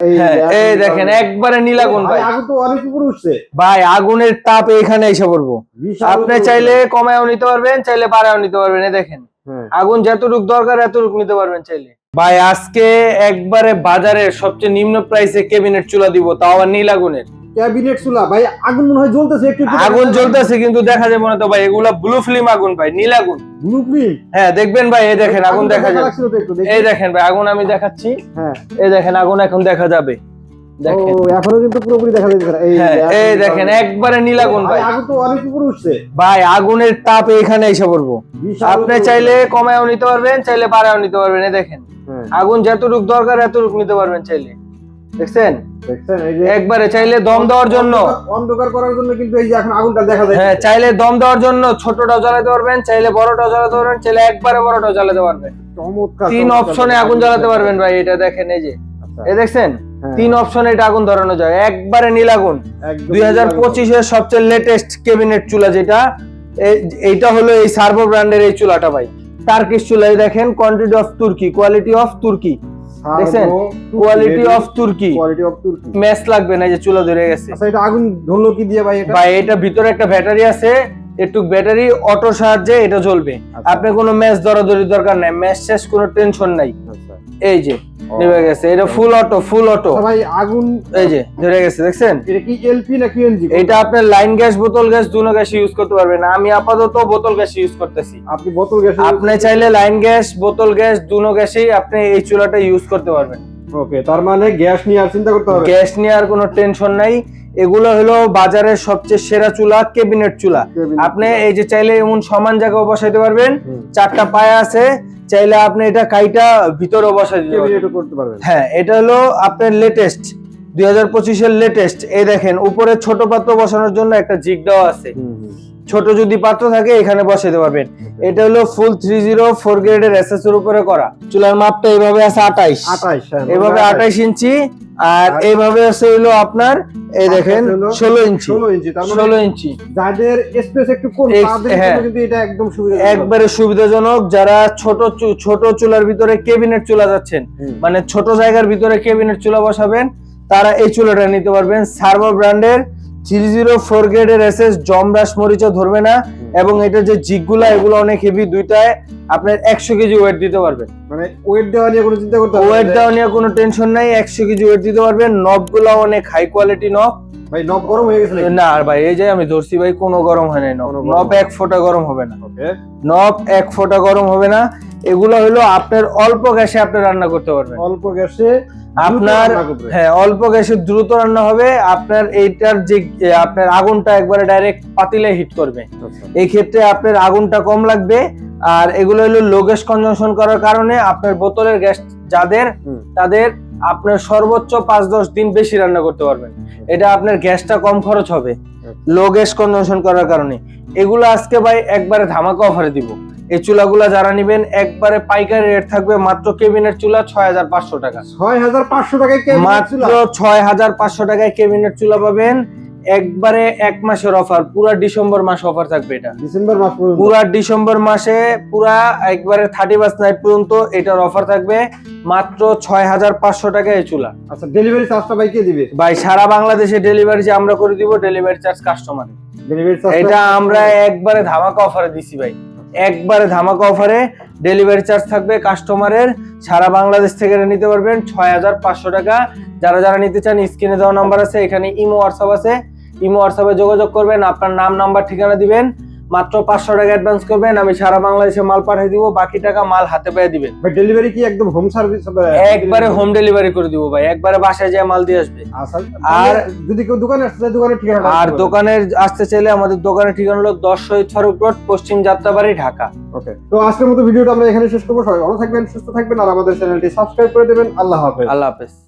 এই হ্যাঁ দেখেন একবারে নীলাগুন ভাই আগুন তো অনেক উপরে উঠছে। ভাই আগুনের তাপ এখানে এসে পড়ব। আপনি চাইলে কমায়ও নিতে পারবেন চাইলে বাড়ায়ও নিতে পারবেন এই দেখেন। হ্যাঁ। আগুন যতটুক দরকার এতটুক নিতে পারবেন চাইলে। ভাই আজকে একবারে বাজারের সবচেয়ে নিম্ন প্রাইসে কেবিনেট চুলা দিব তাও আবার নীল আগুনের। ক্যাবিনেট চুলা ভাই আগুন মনে হয় জ্বলতেছে একটু আগুন জ্বলতেছে কিন্তু দেখা যাবে না তো ভাই এগুলা ব্লু ফিল্ম আগুন ভাই নীল আগুন। ব্লু প্রিন্ট হ্যাঁ দেখবেন ভাই এই দেখেন আগুন দেখা যাবে। এই দেখেন ভাই আগুন আমি দেখাচ্ছি। হ্যাঁ। এই দেখেন আগুন এখন দেখা যাবে। দেখেন। এখনও কিন্তু পুরোপুরি দেখা যাচ্ছে এই হ্যাঁ এই আগুন- দেখেন একবারে নীল আগুন ভাই ভাই। আগুন তো অনেক উপরে উঠছে। ভাই আগুনের তাপে এখানে এসে পড়ব। আপনি চাইলে কমায়ও নিতে পারবেন চাইলে বাড়ায়ও নিতে পারবেন এই দেখেন। হ্যাঁ, আগুন যতটুক দরকার এতটুক নিতে পারবেন চাইলে। দেখছেন? একবারে চাইলে দম দেওয়ার জন্য। অন্ধকার- করার জন্য কিন্তু এই যে এখন আগুনটা দেখা যায় হ্যাঁ চাইলে দম দেওয়ার জন্য ছোটটাও জ্বালাতে পারবেন চাইলে বড়টাও জ্বালাতে পারবেন চাইলে একবারে বড়টাও জ্বালাতে পারবেন। চমৎকার তিন অপশনে আগুন জ্বালাতে পারবেন ভাই এটা দেখেন এই যে। আচ্ছা, এই দেখছেন? হ্যাঁ, তিন অপশনে এটা আগুন ধরানো যায়। একবারে নীল আগুন। দুই হাজার পঁচিশের সবচেয়ে লেটেস্ট কেবিনেট চুলা যেটা এইটা হলো এই সার্ভো ব্র্যান্ডের এই চুলাটা ভাই। টার্কিশ চুলাই দেখেন কোয়ান্টিটি অফ তুর্কি কোয়ালিটি অফ তুর্কি দেখছেন? কোয়ালিটি অফ তুর্কি কোয়ালিটি অফ তুর্কি ম্যাচ লাগবে না এই যে চুলা ধরে গেছে। আচ্ছা এটা আগুন ধরলো কি দিয়ে ভাই এটা? ভাই এটা ভিতরে একটা ব্যাটারি আছে। একটু ব্যাটারি অটো সাহায্যে এটা জ্বলবে আচ্ছা, আপনি কোনো ম্যাচ দরাদরি দরকার নাই। ম্যাচ শেষ কোনো টেনশন নাই। আচ্ছা। এই যে নেমে গেছে। এটা ফুল অটো ফুল অটো ভাই আগুন এই যে ধরে গেছে দেখছেন? এটা কি এলপি না কিএনজি এটা আপনার লাইন গ্যাস বোতল গ্যাস দুনো গ্যাস ইউজ করতে পারবেন। আমি আপাতত বোতল গ্যাস ইউজ করতেছি। আপনি বোতল গ্যাস আপনি চাইলে লাইন গ্যাস বোতল গ্যাস দুনো গ্যাসেই আপনি এই চুলাটা ইউজ করতে পারবেন। ওকে তার মানে গ্যাস নিয়ে আর চিন্তা করতে হবে গ্যাস নিয়ে আর কোনো টেনশন নাই। এগুলো হলো বাজারের সবচেয়ে সেরা চুলা কেবিনেট চুলা। আপনি এই যে চাইলে এমন সমান জায়গায় বসাইতে পারবেন। চারটা পায়া আছে চাইলে আপনি এটা কাইটা ভিতরে বসাই দিতে পারবেন। হ্যাঁ এটা হলো আপনার লেটেস্ট দুই হাজার পঁচিশের লেটেস্ট এই দেখেন উপরে ছোট পাত্র বসানোর জন্য একটা জিগ দেওয়া আছে। ছোট যদি পাত্র থাকে এখানে বসাইতে পারবেন। এটা হলো ফুল থ্রি জিরো ফোর গ্রেডের এসএস এর উপরে করা। চুলার মাপটা এইভাবে আছে আঠাইশ। 28 হ্যাঁ, এইভাবে আঠাইশ। ইঞ্চি আর এইভাবে আছে হলো আপনার এই দেখেন ষোলো ইঞ্চি 16 ইঞ্চি মানে ষোলো ইঞ্চি। যাদের স্পেস একটু কম হ্যাঁ। কিন্তু এটা একদম সুবিধা একবারে সুবিধাজনক যারা ছোট ছোট চুলার ভিতরে কেবিনেট চুলা যাচ্ছেন মানে ছোট জায়গার ভিতরে কেবিনেট চুলা বসাবেন তারা এই চুলাটা নিতে পারবেন। সার্ভো ব্র্যান্ডের থ্রি জিরো ফোর গ্রেডের এসএস জমরাস মরিচা ধরবে না এবং এটা যে জিগগুলা এগুলো অনেক হেভি দুইটায় আপনার একশো কেজি ওয়েট দিতে পারবেন। মানে ওয়েট দেওয়া নিয়ে কোনো চিন্তা করতে। ওয়েট দেওয়া নিয়ে কোনো টেনশন নাই একশো কেজি ওয়েট দিতে পারবেন। নবগুলো অনেক হাই কোয়ালিটি নব ভাই নব গরম হয়ে গেছে না আর ভাই এই যে আমি ধরছি ভাই কোনো গরম হয় নাই নব নব এক ফোঁটা গরম হবে না। ওকে। নব এক ফোঁটা গরম হবে না। এগুলো হলো আপনার অল্প গ্যাসে আপনি রান্না করতে পারবেন। অল্প গ্যাসে আপনার হ্যাঁ অল্প গ্যাসে দ্রুত রান্না হবে। আপনার এইটার যে আপনার আগুনটা একবারে ডাইরেক্ট পাতিলে হিট করবে। আচ্ছা। এই ক্ষেত্রে আপনার আগুনটা কম লাগবে। আর এগুলো হলো লো গ্যাস কনজাম্পশন করার কারণে আপনার বোতলের গ্যাস যাদের তাদের আপনার সর্বোচ্চ পাঁচ দশ দিন বেশি রান্না করতে পারবেন। এটা আপনার গ্যাসটা কম খরচ হবে লো গ্যাস কনজাম্পশন করার কারণে। এগুলো আজকে ভাই একবারে ধামাকা অফারে দিব। এই চুলাগুলা যারা নিবেন একবারে পাইকারি রেট থাকবে মাত্র কেবিনেট চুলা ছয় হাজার পাঁচশো টাকা। ছয় হাজার পাঁচশো টাকায় মাত্র ছয় হাজার পাঁচশো টাকায় কেবিনেট চুলা পাবেন। একবারে এক মাসের অফার পুরা ডিসেম্বর মাস অফার থাকবে এটা। ডিসেম্বর মাস পর্যন্ত? পুরা ডিসেম্বর মাসে পুরা একবারে থার্টি ফার্স্ট নাইট পর্যন্ত এটার অফার থাকবে। মাত্র ছয় হাজার পাঁচশো টাকা এই চুলা। আচ্ছা ডেলিভারি চার্জটা ভাই কে দিবে? ভাই সারা বাংলাদেশে ডেলিভারি যে আমরা করে দিব delivery charge customer delivery charge এটা আমরা একবারে ধামাকা অফারে দিছি ভাই। একবারে ধামাকা অফারে ডেলিভারি চার্জ থাকবে কাস্টমারের সারা বাংলাদেশ থেকে নিতে পারবেন ছয় হাজার পাঁচশো টাকা। যারা যারা নিতে চান স্ক্রিনে দেওয়া নাম্বার আছে এখানে ইমো হোয়াটসঅ্যাপ আছে। ইমো হোয়াটসঅ্যাপে যোগাযোগ করবেন আপনার নাম নাম্বার ঠিকানা দিবেন। মাত্র পাঁচশো টাকা অ্যাডভান্স করবেন আমি সারা বাংলাদেশে মাল পাঠিয়ে দিব বাকি টাকা মাল হাতে পেয়ে দিবেন। ডেলিভারি কি একদম হোম সার্ভিস একবারে হোম ডেলিভারি করে দিব ভাই একবারে বাসায় যায় মাল দিয়ে আসবে। আর আর- যদি কেউ দোকানে আসতে চায় দোকানের ঠিকানা আর দোকানের আসতে চাইলে আমাদের দোকানের ঠিকানা হলো দশ শহীদ ফারুক রোড পশ্চিম যাত্রাবাড়ি ঢাকা। ওকে তো আজকের মতো ভিডিওটা আমরা এখানে শেষ করব। সবাই ভালো থাকবেন সুস্থ থাকবেন আর আমাদের চ্যানেলটি সাবস্ক্রাইব করে দেবেন। আল্লাহ হাফেজ। আল্লাহ হাফেজ।